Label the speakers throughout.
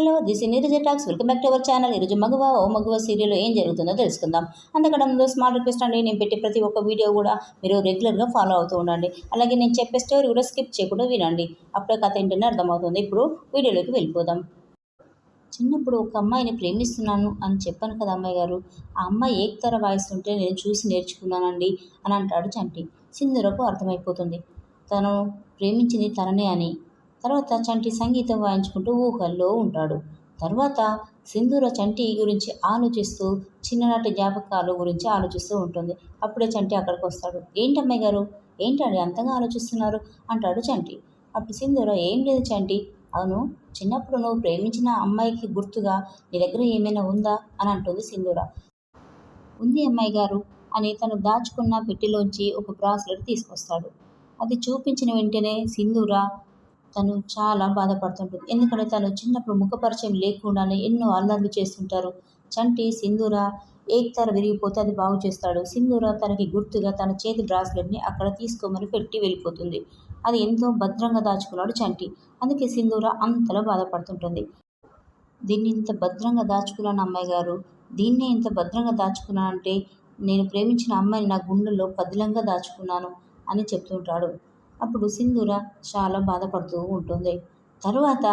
Speaker 1: Hello this is Neeraja talks. Welcome back to our channel. ఈరోజు మగువ ఓ మగువ సీరియల్లో ఏం జరుగుతుందో తెలుసుకుందాం. అంతకన్నా స్మాల్ రిక్వెస్ట్ అండి నేను పెట్టే ప్రతి ఒక్క వీడియో కూడా మీరు రెగ్యులర్గా ఫాలో అవుతూ ఉండండి. అలాగే నేను చెప్పే స్టోరీ కూడా స్కిప్ చేయకుండా వినండి. అప్పుడే కథ ఏంటనే అర్థమవుతుంది. ఇప్పుడు వీడియోలోకి వెళ్ళిపోదాం. చిన్నప్పుడు ఒక అమ్మాయిని ప్రేమిస్తున్నాను అని చెప్పాను కదా అమ్మాయి గారు. ఆ అమ్మాయి ఏకతర వాయిస్తుంటే నేను చూసి నేర్చుకున్నానండి అని అంటాడు చంటి. సింధురకు అర్థమైపోతుంది. తను ప్రేమించింది తననే అని. తర్వాత చంటి సంగీతం వాయించుకుంటూ ఊహల్లో ఉంటాడు. తర్వాత సింధూర చంటి గురించి ఆలోచిస్తూ చిన్ననాటి జ్ఞాపకాలు గురించి ఆలోచిస్తూ ఉంటుంది. అప్పుడే చంటి అక్కడికి వస్తాడు. ఏంటమ్మాయి గారు? ఏంటండి అంతగా ఆలోచిస్తున్నారు? అంటాడు చంటి. అప్పుడు సింధూర ఏం లేదు చంటి. అవును చిన్నప్పుడు నువ్వు ప్రేమించిన అమ్మాయికి గుర్తుగా నీ దగ్గర ఏమైనా ఉందా? అని అంటుంది సింధూర. ఉంది అమ్మాయి గారు అని తను దాచుకున్న పెట్టిలోంచి ఒక బ్రాస్లెట్ తీసుకొస్తాడు. అది చూపించిన వెంటనే సింధూర తను చాలా బాధపడుతుంటుంది. ఎందుకంటే తను చిన్నప్పుడు ముఖపరిచయం లేకుండానే ఎన్నో అల్లర్లు చేస్తుంటారు. చంటి సింధూర ఏక్తర విరిగిపోతే అది బాగు చేస్తాడు. సింధూర తనకి గుర్తుగా తన చేతి బ్రాస్లెట్ని అక్కడ తీసుకోమని పెట్టి వెళ్ళిపోతుంది. అది ఎంతో భద్రంగా దాచుకున్నాడు చంటి. అందుకే సింధూర అంతలా బాధపడుతుంటుంది. దీన్ని ఇంత భద్రంగా దాచుకున్నాను అమ్మాయి గారు. దీన్నే ఇంత భద్రంగా దాచుకున్నానంటే నేను ప్రేమించిన అమ్మాయిని నా గుండెల్లో పదిలంగా దాచుకున్నాను అని చెప్తుంటాడు. అప్పుడు సింధూర చాలా బాధపడుతూ ఉంటుంది. తరువాత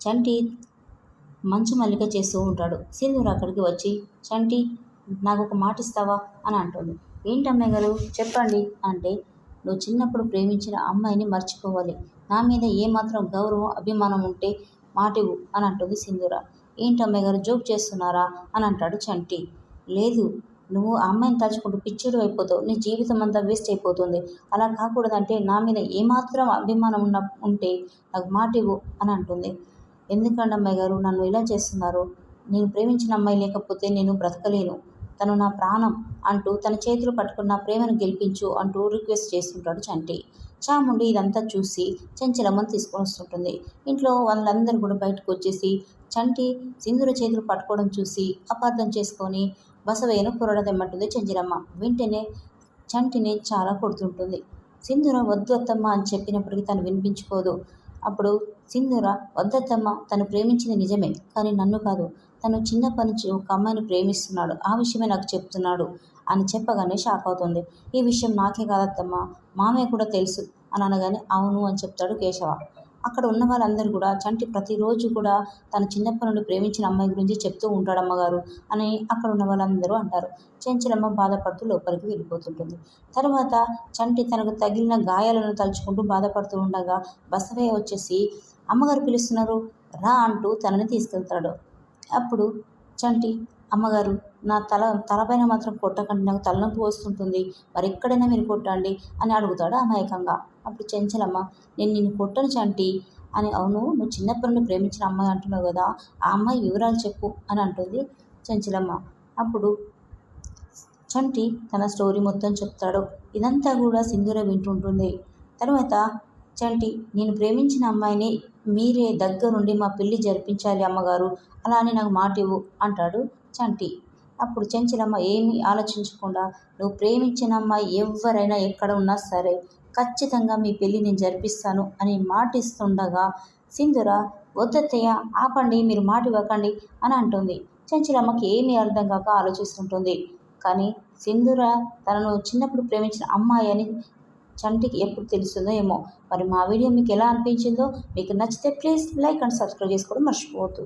Speaker 1: చంటి మంచు మల్లిక చేస్తూ ఉంటాడు. సింధూర అక్కడికి వచ్చి చంటి నాకు ఒక మాట ఇస్తావా? అని అంటుంది. ఏంటమ్మాయి గారు? చెప్పండి. అంటే నువ్వు చిన్నప్పుడు ప్రేమించిన అమ్మాయిని మర్చిపోవాలి. నా మీద ఏమాత్రం గౌరవం అభిమానం ఉంటే మాటివు అని అంటుంది సింధూర. ఏంటమ్మాయి గారు? జోక్ చేస్తున్నారా? అని అంటాడు చంటి. లేదు నువ్వు ఆ అమ్మాయిని తలుచుకుంటూ పిచ్చుడు అయిపోతావు. నీ జీవితం అంతా వేస్ట్ అయిపోతుంది. అలా కాకూడదంటే నా మీద ఏమాత్రం అభిమానం ఉన్న ఉంటే నాకు మాట ఇవ్వు అని అంటుంది. ఎందుకంటే అమ్మాయి గారు? నన్ను ఇలా చేస్తున్నారు. నేను ప్రేమించిన అమ్మాయి లేకపోతే నేను బ్రతకలేను. తను నా ప్రాణం అంటూ తన చేతులు పట్టుకున్న ప్రేమను గెలిపించు అంటూ రిక్వెస్ట్ చేస్తుంటాడు చంటి. చాముండి ఇదంతా చూసి చెంచలమ్మని తీసుకొని వస్తుంటుంది. ఇంట్లో వాళ్ళందరూ కూడా బయటకు వచ్చేసి చంటి సింధుర చేతులు పట్టుకోవడం చూసి అపార్థం చేసుకొని బసవయ్యను తెమ్మంటుంది చెంజిరమ్మ. వెంటనే చంటిని చాలా కొడుతుంటుంది. సింధుర వద్దత్తమ్మ అని చెప్పినప్పటికీ తను వినిపించుకోదు. అప్పుడు సింధుర వద్దత్తమ్మ తను ప్రేమించింది నిజమే కానీ నన్ను కాదు. తను చిన్నప్పటి నుంచి ఒక అమ్మాయిని ప్రేమిస్తున్నాడు. ఆ విషయమే నాకు చెప్తున్నాడు అని చెప్పగానే షాక్ అవుతుంది. ఈ విషయం నాకే కాదత్తమ్మ. మామయ్య కూడా తెలుసు అని అనగానే అవును అని చెప్తాడు కేశవ. అక్కడ ఉన్న వాళ్ళందరూ కూడా చంటి ప్రతిరోజు కూడా తన చిన్నప్పటి నుండి ప్రేమించిన అమ్మాయి గురించి చెప్తూ ఉంటాడు అమ్మగారు అని అక్కడ ఉన్న వాళ్ళందరూ అంటారు. చెంచలమ్మ బాధపడుతూ లోపలికి వెళ్ళిపోతుంటుంది. తర్వాత చంటి తనకు తగిలిన గాయాలను తలుచుకుంటూ బాధపడుతూ ఉండగా బసవయ్య వచ్చేసి అమ్మగారు పిలుస్తున్నారు? రా అంటూ తనని తీసుకెళ్తాడు. అప్పుడు చంటి అమ్మగారు నా తల తలపైన మాత్రం కొట్టకండి నాకు తలనొప్పి వస్తుంటుంది. మరి ఎక్కడైనా మీరు కొట్టండి అని అడుగుతాడు అమాయకంగా. అప్పుడు చెంచలమ్మ నేను నిన్ను కొట్టను చంటి అని. అవును నువ్వు చిన్నప్పటి నుండి ప్రేమించిన అమ్మాయి అంటున్నావు కదా ఆ అమ్మాయి వివరాలు చెప్పు అని అంటుంది చెంచలమ్మ. అప్పుడు చంటి తన స్టోరీ మొత్తం చెప్తాడు. ఇదంతా కూడా సింధూర వింటుంటుంది. తర్వాత చంటి నేను ప్రేమించిన అమ్మాయిని మీరే దగ్గరుండి మా పెళ్ళి జరిపించాలి అమ్మగారు అలా అని నాకు మాట ఇవ్వు అంటాడు చంటి. అప్పుడు చెంచలమ్మ ఏమీ ఆలోచించకుండా నువ్వు ప్రేమించిన అమ్మాయి ఎవరైనా ఎక్కడ ఉన్నా సరే ఖచ్చితంగా మీ పెళ్ళి నేను జరిపిస్తాను అని మాటిస్తుండగా సింధుర వద్దత్తయ్య ఆపండి మీరు మాట ఇవ్వకండి అని అంటుంది. చెంచలమ్మకి ఏమీ అర్థం కాక ఆలోచిస్తుంటుంది. కానీ సింధుర తనను చిన్నప్పుడు ప్రేమించిన అమ్మాయి అని చంటికి ఎప్పుడు తెలుస్తుందో ఏమో. మరి మా వీడియో మీకు ఎలా అనిపించిందో మీకు నచ్చితే ప్లీజ్ లైక్ అండ్ సబ్స్క్రైబ్ చేసుకోవడం మర్చిపోవద్దు.